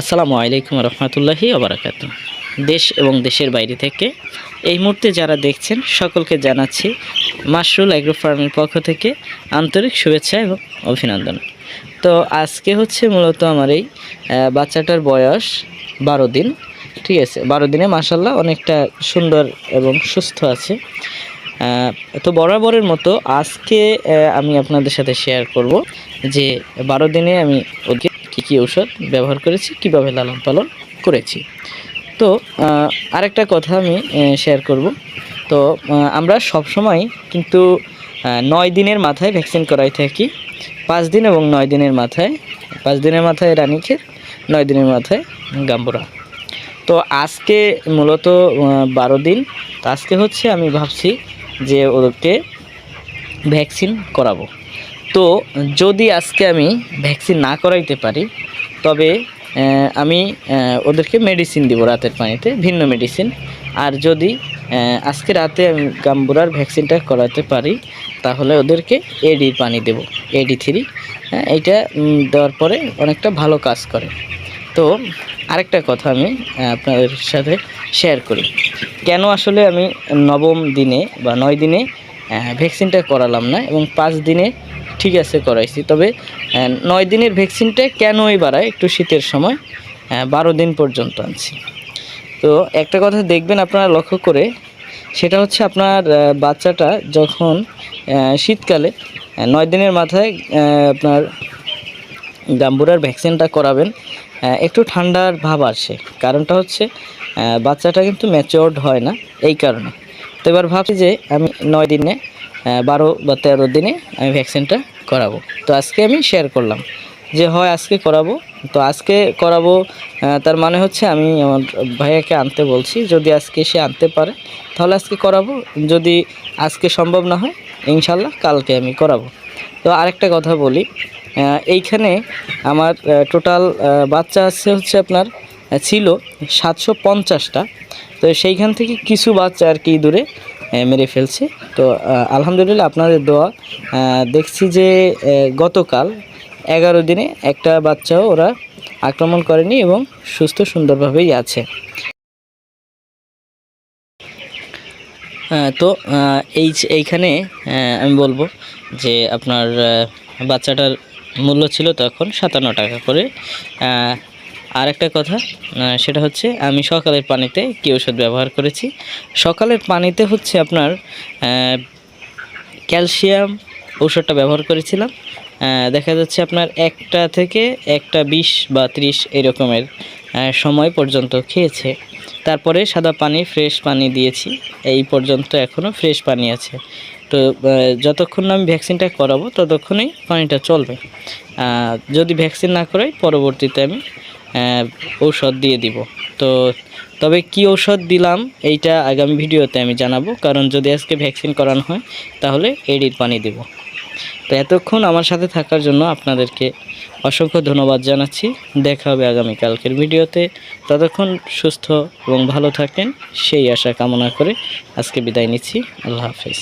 আসসালামু আলাইকুম রহমতুল্লাহি আবরাকাত দেশ এবং দেশের বাইরে থেকে এই মুহূর্তে যারা দেখছেন, সকলকে জানাচ্ছি মাশরুল অ্যাগ্রো ফার্মের পক্ষ থেকে আন্তরিক শুভেচ্ছা এবং অভিনন্দন। তো আজকে হচ্ছে মূলত আমার এই বাচ্চাটার বয়স বারো দিন, ঠিক আছে? বারো দিনে মাসাল্লাহ অনেকটা সুন্দর এবং সুস্থ আছে। তো বরাবরের মতো আজকে আমি আপনাদের সাথে শেয়ার করব যে বারো দিনে আমি ওকে কী ঔষধ ব্যবহার করেছি, কীভাবে লালন পালন করেছি। তো আরেকটা কথা আমি শেয়ার করব। তো আমরা সব সময় কিন্তু নয় দিনের মাথায় ভ্যাকসিন করাই থাকি। পাঁচ দিন এবং নয় দিনের মাথায়, পাঁচ দিনের মাথায় রানীক্ষেত, নয় দিনের মাথায় গাম্বুরা। তো, আজকে মূলত বারো দিন। তো আজকে হচ্ছে আমি ভাবছি যে ওদেরকে ভ্যাকসিন করাবো। তো, যদি আজকে আমি ভ্যাকসিন না করাইতে পারি তবে আমি ওদেরকে মেডিসিন দিব রাতের পানিতে, ভিন্ন মেডিসিন আর যদি আজকে রাতে আমি গাম্বুরার ভ্যাকসিনটা করাতে পারি, তাহলে ওদেরকে এডির পানি দেব এডি থ্রি এইটা দেওয়ার পরে অনেকটা ভালো কাজ করে। তো, আরেকটা কথা আমি আপনাদের সাথে শেয়ার করি। কেন আসলে আমি নবম দিনে বা নয় দিনে ভ্যাকসিনটা করালাম না এবং পাঁচ দিনে ঠিক আছে করাইছি। তবে নয় দিনের ভ্যাকসিনটা কেনই বাড়ায়? একটু শীতের সময় বারো দিন পর্যন্ত আনছি। তো একটা কথা দেখবেন আপনারা লক্ষ্য করে, সেটা হচ্ছে আপনার বাচ্চাটা যখন শীতকালে নয় দিনের মাথায় আপনার গাম্বুরার ভ্যাকসিনটা করাবেন একটু ঠান্ডার ভাব আসে। কারণটা হচ্ছে বাচ্চাটা কিন্তু ম্যাচিওর্ড হয় না, এই কারণে। তো এবার ভাবছি যে আমি নয় দিনে বারো বা তেরো দিনে আমি ভ্যাকসিনটা করাবো। তো আজকে আমি শেয়ার করলাম যে হয় আজকে করাবো। তো আজকে করাবো তার মানে হচ্ছে আমি আমার ভাইয়াকে আনতে বলছি, যদি আজকে সে আনতে পারে, তাহলে আজকে করাবো। যদি আজকে সম্ভব না হয়, ইনশাল্লাহ কালকে আমি করাবো। তো আরেকটা কথা বলি এইখানে আমার টোটাল বাচ্চা আছে হচ্ছে আপনার ছিল সাতশো পঞ্চাশটা। তো সেইখান থেকে কিছু বাচ্চা আর কি দূরে মেরে ফেলছে। তো আলহামদুলিল্লাহ আপনাদের দোয়া দেখছি যে গতকাল এগারো দিনে একটা বাচ্চাও ওরা আক্রমণ করেনি এবং সুস্থ সুন্দরভাবেই আছে। তো এই এইখানে আমি বলব যে আপনার বাচ্চাটার মূল্য ছিল তখন সাতান্ন টাকা করে। আর একটা কথা সেটা হচ্ছে আমি সকালের পানিতে কী ওষুধ ব্যবহার করেছি। সকালের পানিতে হচ্ছে আপনার ক্যালসিয়াম ঔষধটা ব্যবহার করেছিলাম। দেখা যাচ্ছে আপনার একটা থেকে একটা বিশ বা ত্রিশ এরকমের সময় পর্যন্ত খেয়েছে। তারপরে সাদা পানি, ফ্রেশ পানি দিয়েছি। এই পর্যন্ত এখনও ফ্রেশ পানি আছে। তো যতক্ষণ আমি ভ্যাকসিনটা করাবো, ততক্ষণই পানিটা চলবে। যদি ভ্যাকসিন না করাই, পরবর্তীতে আমি ঔষধ দিয়ে দিব। তো তবে কি ঔষধ দিলাম এইটা আগামী ভিডিওতে আমি জানাব, কারণ যদি আজকে ভ্যাকসিন করানো হয় তাহলে এডির পানি দেব। তো এতক্ষণ আমার সাথে থাকার জন্য আপনাদেরকে অসংখ্য ধন্যবাদ জানাচ্ছি। দেখা হবে আগামীকালকের ভিডিওতে। ততক্ষণ সুস্থ এবং ভালো থাকেন, সেই আশা কামনা করে আজকে বিদায় নিচ্ছি। আল্লাহ হাফেজ।